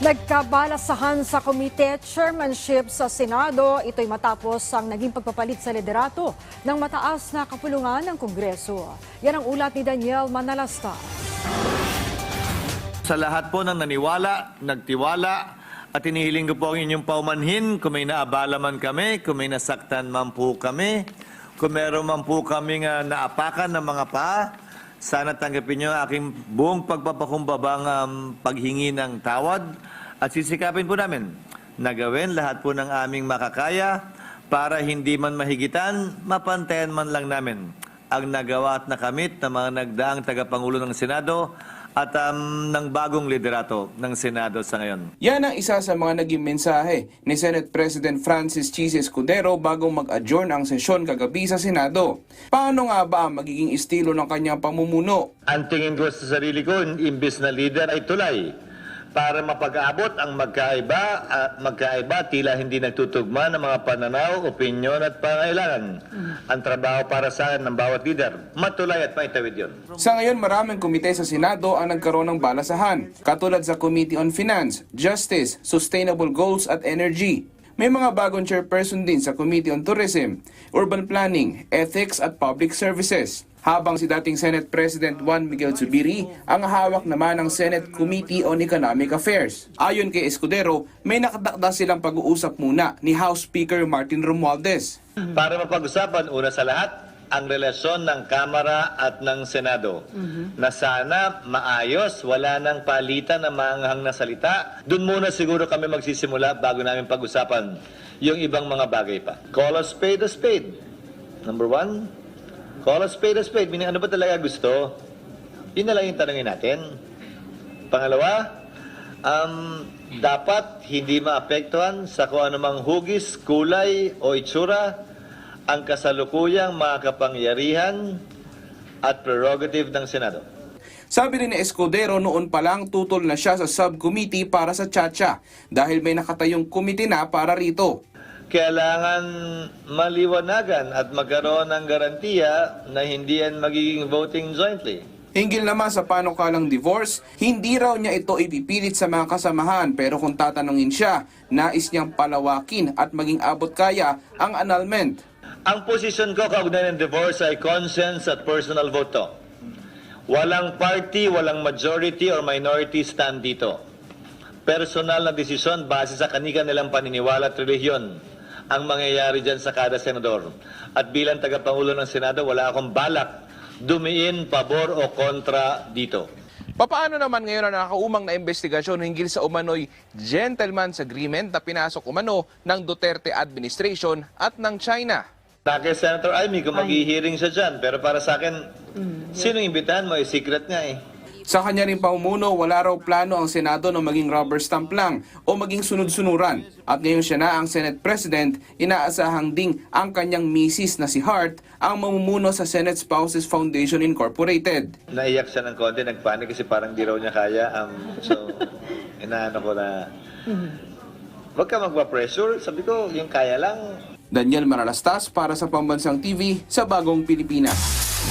Nagkabalasahan sa komite chairmanship sa Senado. Ito'y matapos ang naging pagpapalit sa liderato ng mataas na kapulungan ng Kongreso. Yan ang ulat ni Daniel Manalasta. Sa lahat po ng naniwala, nagtiwala, at inihiling ko po ang inyong paumanhin kung may naabala man kami, kung may nasaktan man po kami, kung meron man po kami nga naapakan ng mga paa, sana tanggapin niyo aking buong pagpapakumbabang um, paghingi ng tawad. At sisikapin po namin na gawin lahat po ng aming makakaya para hindi man mahigitan, mapantayan man lang namin ang nagawa at nakamit ng mga nagdaang tagapangulo ng Senado at um, ng bagong liderato ng Senado sa ngayon. Yan ang isa sa mga naging mensahe ni Senate President Francis Chis Escudero bago mag-adjourn ang sesyon kagabi sa Senado. Paano nga ba ang magiging estilo ng kanyang pamumuno? Ang tingin ko sa sarili ko, imbis na leader ay tulay para mapag-abot ang magkaiba at magkaiba tila hindi nagtutugma ng mga pananaw, opinyon at pangailangan. Ang trabaho para sa akin ng bawat leader, matulay at maitawid yun. Sa ngayon, maraming komite sa Senado ang nagkaroon ng balasahan, katulad sa Committee on Finance, Justice, Sustainable Goals at Energy. May mga bagong chairperson din sa Committee on Tourism, Urban Planning, Ethics at Public Services. Habang si dating Senate President Juan Miguel Zubiri ang hawak naman ng Senate Committee on Economic Affairs. Ayon kay Escudero, may nakatakda silang pag-uusap muna ni House Speaker Martin Romualdez. Para mapag-usapan, una sa lahat, ang relasyon ng Kamara at ng Senado. Na sana maayos, wala nang palitan ng maanghang na salita. Doon muna siguro kami magsisimula bago namin pag-usapan yung ibang mga bagay pa. Call a spade a spade. Number one, call a spade a spade. Meaning, ano ba talaga gusto? Yun na lang yung tanongin natin. Pangalawa, um, dapat hindi maapektuhan sa kung anumang hugis, kulay o itsura ang kasalukuyang mga kapangyarihan at prerogative ng Senado. Sabi rin ni Escudero noon pa lang tutol na siya sa subcommittee para sa Chacha dahil may nakatayong komite na para rito. Kailangan maliwanagan at magkaroon ng garantiya na hindi yan magiging voting jointly. Hinggil naman sa panukalang divorce, hindi raw niya ito ipipilit sa mga kasamahan pero kung tatanungin siya, nais niyang palawakin at maging abot kaya ang annulment. Ang posisyon ko kaugnay ng divorce ay conscience at personal vote to. Walang party, walang majority or minority stand dito. Personal na desisyon base sa kanika nilang paniniwala at relihiyon ang mangyayari dyan sa kada senador. At bilang tagapangulo ng Senado, wala akong balak dumiin pabor o kontra dito. Papaano naman ngayon ang nakaumang na investigasyon hinggil sa umano'y gentleman's agreement na pinasok umano ng Duterte administration at ng China? Na kay Senator Amy kung mag-hearing siya dyan. Pero para sa akin, sino imbitahan mo? Eh, secret nga eh. Sa kanya rin pamumuno, wala raw plano ang Senado na maging rubber stamp lang o maging sunod-sunuran. At ngayon siya na ang Senate President, inaasahang ding ang kanyang misis na si Hart ang mamumuno sa Senate Spouses Foundation Incorporated. Naiyak siya ng konti, nagpanik kasi parang di raw niya kaya. Um, so, inaano ko na, wag ka magpa-pressure. Sabi ko, yung kaya lang, Daniel Manalastas para sa Pambansang TV sa Bagong Pilipinas.